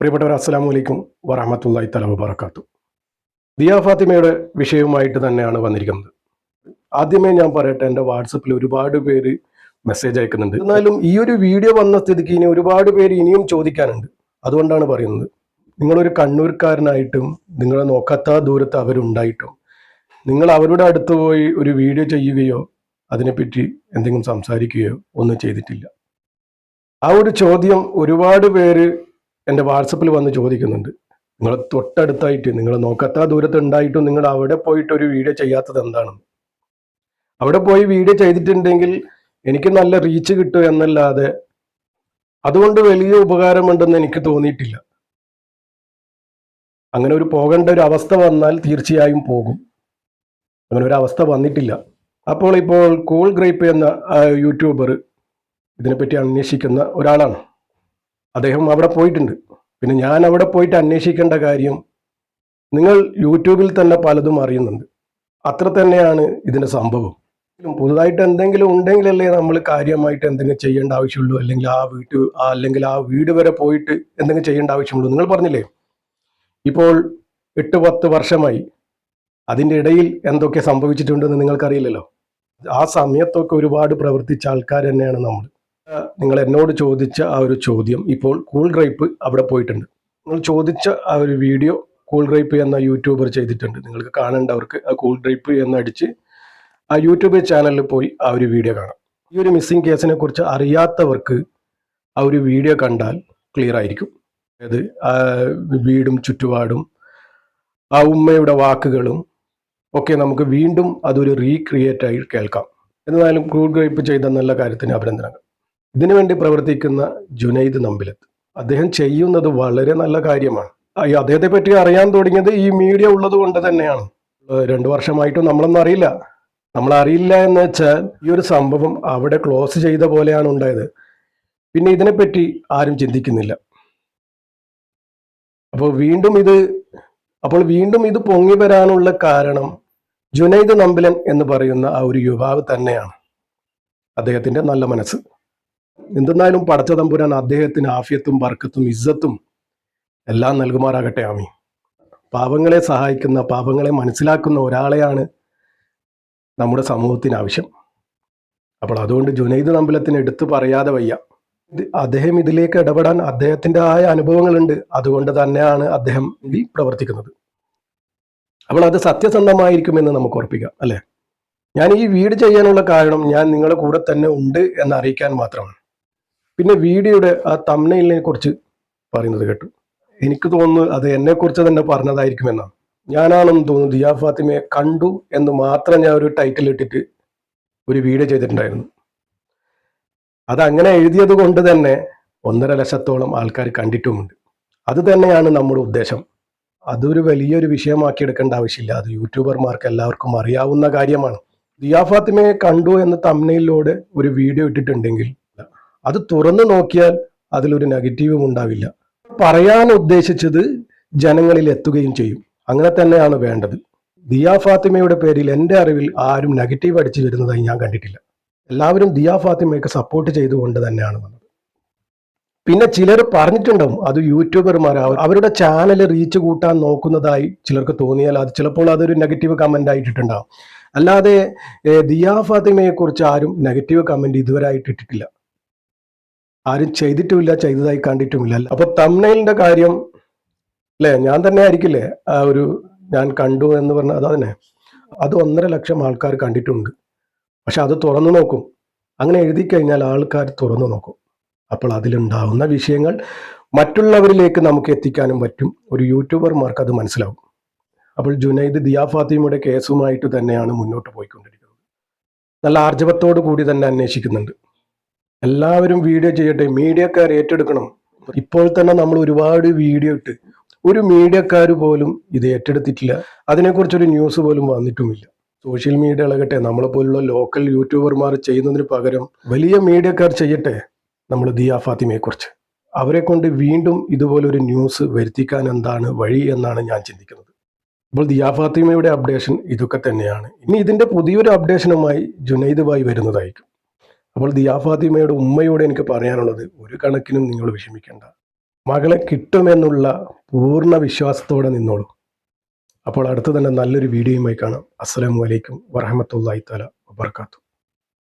പ്രിയപ്പെട്ടവർ അസ്സാം വലൈക്കും വറഹമത്തല്ലായി തല വബറക്കാത്തു ദിയ ഫാത്തിമയുടെ വിഷയവുമായിട്ട് തന്നെയാണ് വന്നിരിക്കുന്നത്. ആദ്യമേ ഞാൻ പറയട്ടെ എന്റെ വാട്സപ്പിൽ ഒരുപാട് പേര് മെസ്സേജ് അയക്കുന്നുണ്ട്. എന്നാലും ഈ ഒരു വീഡിയോ വന്ന സ്ഥിതിക്ക് ഇനി ഒരുപാട് പേര് ഇനിയും ചോദിക്കാനുണ്ട്. അതുകൊണ്ടാണ് പറയുന്നത് നിങ്ങളൊരു കണ്ണൂർക്കാരനായിട്ടും നിങ്ങളെ നോക്കാത്ത ദൂരത്ത് അവരുണ്ടായിട്ടും നിങ്ങൾ അവരുടെ അടുത്ത് പോയി ഒരു വീഡിയോ ചെയ്യുകയോ അതിനെപ്പറ്റി എന്തെങ്കിലും സംസാരിക്കുകയോ ഒന്നും ചെയ്തിട്ടില്ല. ആ ഒരു ചോദ്യം ഒരുപാട് പേര് എന്റെ വാട്സപ്പിൽ വന്ന് ചോദിക്കുന്നുണ്ട് നിങ്ങൾ തൊട്ടടുത്തായിട്ട് നിങ്ങൾ നോക്കാത്ത ദൂരത്ത് ഉണ്ടായിട്ടും നിങ്ങൾ അവിടെ പോയിട്ട് ഒരു വീഡിയോ ചെയ്യാത്തത് എന്താണ് അവിടെ പോയി വീഡിയോ ചെയ്തിട്ടുണ്ടെങ്കിൽ എനിക്ക് നല്ല റീച്ച് കിട്ടും എന്നല്ലാതെ അതുകൊണ്ട് വലിയ ഉപകാരമുണ്ടെന്ന് എനിക്ക് തോന്നിയിട്ടില്ല. അങ്ങനെ ഒരു പോകേണ്ട ഒരു അവസ്ഥ വന്നാൽ തീർച്ചയായും പോകും. അങ്ങനെ ഒരു അവസ്ഥ വന്നിട്ടില്ല. അപ്പോൾ ഇപ്പോൾ കൂൾ ഗ്രേപ്പ് എന്ന യൂട്യൂബർ ഇതിനെപ്പറ്റി അന്വേഷിക്കുന്ന ഒരാളാണ്. അദ്ദേഹം അവിടെ പോയിട്ടുണ്ട്. പിന്നെ ഞാൻ അവിടെ പോയിട്ട് അന്വേഷിക്കേണ്ട കാര്യം നിങ്ങൾ യൂട്യൂബിൽ തന്നെ പലതും അറിയുന്നുണ്ട്. അത്ര തന്നെയാണ് ഇതിന്റെ സംഭവം. പുതുതായിട്ട് എന്തെങ്കിലും ഉണ്ടെങ്കിലല്ലേ നമ്മൾ കാര്യമായിട്ട് എന്തെങ്കിലും ചെയ്യേണ്ട ആവശ്യമുള്ളൂ. അല്ലെങ്കിൽ ആ വീട്ട് അല്ലെങ്കിൽ ആ വീട് വരെ പോയിട്ട് എന്തെങ്കിലും ചെയ്യേണ്ട ആവശ്യമുള്ളൂ. നിങ്ങൾ പറഞ്ഞില്ലേ? ഇപ്പോൾ എട്ട് പത്ത് വർഷമായി അതിന്റെ ഇടയിൽ എന്തൊക്കെ സംഭവിച്ചിട്ടുണ്ടെന്ന് നിങ്ങൾക്കറിയില്ലല്ലോ? ആ സമയത്തൊക്കെ ഒരുപാട് പ്രവർത്തിച്ച ആൾക്കാർ തന്നെയാണ് നമ്മൾ. നിങ്ങൾ എന്നോട് ചോദിച്ച ആ ഒരു ചോദ്യം ഇപ്പോൾ കൂൾ ഗ്രേപ്പ് അവിടെ പോയിട്ടുണ്ട്. നിങ്ങൾ ചോദിച്ച ആ ഒരു വീഡിയോ കൂൾ ഗ്രേപ്പ് എന്ന യൂട്യൂബർ ചെയ്തിട്ടുണ്ട്. നിങ്ങൾക്ക് കാണേണ്ടവർക്ക് ആ കൂൾ ഗ്രേപ്പ് എന്നടിച്ച് ആ യൂട്യൂബ് ചാനലിൽ പോയി ആ ഒരു വീഡിയോ കാണാം. ഈ ഒരു മിസ്സിംഗ് കേസിനെ കുറിച്ച് അറിയാത്തവർക്ക് ആ ഒരു വീഡിയോ കണ്ടാൽ ക്ലിയർ ആയിരിക്കും. അതായത് വീടും ചുറ്റുപാടും ആ ഉമ്മയുടെ വാക്കുകളും ഒക്കെ നമുക്ക് വീണ്ടും അതൊരു റീക്രിയേറ്റ് ആയി കേൾക്കാം. എന്നാലും കൂൾ ഗ്രേപ്പ് ചെയ്ത നല്ല കാര്യത്തിന് അഭിനന്ദനങ്ങൾ. ഇതിനുവേണ്ടി പ്രവർത്തിക്കുന്ന ജുനൈദ് നമ്പിലത്ത്. അദ്ദേഹം ചെയ്യുന്നത് വളരെ നല്ല കാര്യമാണ്. ഈ അദ്ദേഹത്തെ പറ്റി അറിയാൻ തുടങ്ങിയത് ഈ മീഡിയ ഉള്ളത് കൊണ്ട് തന്നെയാണ്. രണ്ടു വർഷമായിട്ടും നമ്മളൊന്നും അറിയില്ല. നമ്മൾ അറിയില്ല എന്ന് വെച്ചാൽ ഈ ഒരു സംഭവം അവിടെ ക്ലോസ് ചെയ്ത പോലെയാണ് ഉണ്ടായത്. പിന്നെ ഇതിനെപ്പറ്റി ആരും ചിന്തിക്കുന്നില്ല. അപ്പോൾ വീണ്ടും ഇത് അപ്പോൾ വീണ്ടും ഇത് പൊങ്ങി വരാനുള്ള കാരണം ജുനൈദ് നമ്പിലൻ എന്ന് പറയുന്ന ആ ഒരു യുവാവ് തന്നെയാണ്. അദ്ദേഹത്തിന്റെ നല്ല മനസ്സ്. എന്തെന്നാലും പടച്ച തമ്പുരാൻ അദ്ദേഹത്തിന് ആഫിയത്തും ബർക്കത്തും ഇസ്സത്തും എല്ലാം നൽകുമാറാകട്ടെ ആമി പാപങ്ങളെ സഹായിക്കുന്ന പാപങ്ങളെ മനസ്സിലാക്കുന്ന ഒരാളെയാണ് നമ്മുടെ സമൂഹത്തിന് ആവശ്യം. അപ്പോൾ അതുകൊണ്ട് ജുനൈദ് നമ്പലത്തിന് എടുത്തു പറയാതെ വയ്യ. അദ്ദേഹം ഇതിലേക്ക് ഇടപെടാൻ അദ്ദേഹത്തിന്റെ ആയ അനുഭവങ്ങളുണ്ട്. അതുകൊണ്ട് തന്നെയാണ് അദ്ദേഹം ഇതിൽ പ്രവർത്തിക്കുന്നത്. അപ്പോൾ അത് സത്യസന്ധമായിരിക്കുമെന്ന് നമുക്ക് ഉറപ്പിക്കാം അല്ലേ? ഞാൻ ഈ വീട് ചെയ്യാനുള്ള കാരണം ഞാൻ നിങ്ങളുടെ കൂടെ തന്നെ ഉണ്ട് എന്ന് അറിയിക്കാൻ മാത്രമാണ്. പിന്നെ വീഡിയോയുടെ ആ തമ്മനയിലിനെ കുറിച്ച് പറയുന്നത് കേട്ടു. എനിക്ക് തോന്നുന്നു അത് എന്നെ കുറിച്ച് തന്നെ പറഞ്ഞതായിരിക്കുമെന്നാണ്. ഞാനാണെന്ന് തോന്നുന്നു ദിയാ ഫാത്തിമയെ കണ്ടു എന്ന് മാത്രം ഞാൻ ഒരു ടൈറ്റിൽ ഇട്ടിട്ട് ഒരു വീഡിയോ ചെയ്തിട്ടുണ്ടായിരുന്നു. അതങ്ങനെ എഴുതിയത് കൊണ്ട് തന്നെ ഒന്നര ലക്ഷത്തോളം ആൾക്കാർ കണ്ടിട്ടുമുണ്ട്. അത് തന്നെയാണ് നമ്മുടെ ഉദ്ദേശം. അതൊരു വലിയൊരു വിഷയമാക്കി എടുക്കേണ്ട ആവശ്യമില്ല. അത് യൂട്യൂബർമാർക്ക് എല്ലാവർക്കും അറിയാവുന്ന കാര്യമാണ്. ദിയാ ഫാത്തിമയെ കണ്ടു എന്ന് തമ്മനയിലൂടെ ഒരു വീഡിയോ ഇട്ടിട്ടുണ്ടെങ്കിൽ അത് തുറന്നു നോക്കിയാൽ അതിലൊരു നെഗറ്റീവും ഉണ്ടാവില്ല. പറയാൻ ഉദ്ദേശിച്ചത് ജനങ്ങളിൽ എത്തുകയും ചെയ്യും. അങ്ങനെ തന്നെയാണ് വേണ്ടത്. ദിയാ ഫാത്തിമയുടെ പേരിൽ എന്റെ അറിവിൽ ആരും നെഗറ്റീവ് അടിച്ചു വരുന്നതായി ഞാൻ കണ്ടിട്ടില്ല. എല്ലാവരും ദിയാ ഫാത്തിമയൊക്കെ സപ്പോർട്ട് ചെയ്തുകൊണ്ട് തന്നെയാണ് വന്നത്. പിന്നെ ചിലർ പറഞ്ഞിട്ടുണ്ടാവും അത് യൂട്യൂബർമാർ അവരുടെ ചാനൽ റീച്ച് കൂട്ടാൻ നോക്കുന്നതായി ചിലർക്ക് തോന്നിയാൽ അത് ചിലപ്പോൾ അതൊരു നെഗറ്റീവ് കമന്റ് ആയിട്ടിട്ടുണ്ടാവും. അല്ലാതെ ദിയാ ഫാത്തിമയെക്കുറിച്ച് ആരും നെഗറ്റീവ് കമന്റ് ഇതുവരെ ആയിട്ട് ഇട്ടിട്ടില്ല ആരും ചെയ്തിട്ടുമില്ല ചെയ്തതായി കണ്ടിട്ടുമില്ല. അപ്പൊ തമ്നയിലിന്റെ കാര്യം അല്ലേ ഞാൻ തന്നെ ആയിരിക്കില്ലേ ആ ഒരു ഞാൻ കണ്ടു എന്ന് പറഞ്ഞ അതന്നെ. തന്നെ അത് ഒന്നര ലക്ഷം ആൾക്കാർ കണ്ടിട്ടുണ്ട്. പക്ഷെ അത് തുറന്നു നോക്കും. അങ്ങനെ എഴുതി കഴിഞ്ഞാൽ ആൾക്കാർ തുറന്നു നോക്കും. അപ്പോൾ അതിലുണ്ടാവുന്ന വിഷയങ്ങൾ മറ്റുള്ളവരിലേക്ക് നമുക്ക് എത്തിക്കാനും പറ്റും. ഒരു യൂട്യൂബർമാർക്ക് അത് മനസ്സിലാവും. അപ്പോൾ ജുനൈദ് ദിയാ ഫാത്തിമയുടെ കേസുമായിട്ട് തന്നെയാണ് മുന്നോട്ട് പോയിക്കൊണ്ടിരിക്കുന്നത്. നല്ല ആർജവത്തോടു കൂടി തന്നെ അന്വേഷിക്കുന്നുണ്ട്. എല്ലാവരും വീഡിയോ ചെയ്യട്ടെ. മീഡിയക്കാർ ഏറ്റെടുക്കണം. ഇപ്പോൾ തന്നെ നമ്മൾ ഒരുപാട് വീഡിയോ ഇട്ട്. ഒരു മീഡിയക്കാർ പോലും ഇത് ഏറ്റെടുത്തിട്ടില്ല. അതിനെക്കുറിച്ചൊരു ന്യൂസ് പോലും വന്നിട്ടുമില്ല. സോഷ്യൽ മീഡിയ ഇളകട്ടെ. നമ്മളെ പോലുള്ള ലോക്കൽ യൂട്യൂബർമാർ ചെയ്യുന്നതിന് പകരം വലിയ മീഡിയക്കാർ ചെയ്യട്ടെ. നമ്മൾ ദിയ ഫാത്തിമയെക്കുറിച്ച് അവരെ കൊണ്ട് വീണ്ടും ഇതുപോലൊരു ന്യൂസ് വരുത്തിക്കാൻ എന്താണ് വഴി എന്നാണ് ഞാൻ ചിന്തിക്കുന്നത്. അപ്പോൾ ദിയ ഫാത്തിമയുടെ അപ്ഡേഷൻ ഇതൊക്കെ തന്നെയാണ്. ഇനി ഇതിന്റെ പുതിയൊരു അപ്ഡേഷനുമായി ജുനൈദ് ബായി വരുന്നതായിരിക്കും. അപ്പോൾ ദിയാ ഫാത്തിമയുടെ ഉമ്മയോട് എനിക്ക് പറയാനുള്ളത് ഒരു കണക്കിനും നിങ്ങൾ വിഷമിക്കേണ്ട. മകളെ കിട്ടുമെന്നുള്ള പൂർണ വിശ്വാസത്തോടെ നിന്നോളൂ. അപ്പോൾ അടുത്ത് തന്നെ നല്ലൊരു വീഡിയോയുമായി കാണാം. അസ്സലാമു അലൈക്കും വറഹമത്തല്ലാഹി തല വബർക്കാത്തു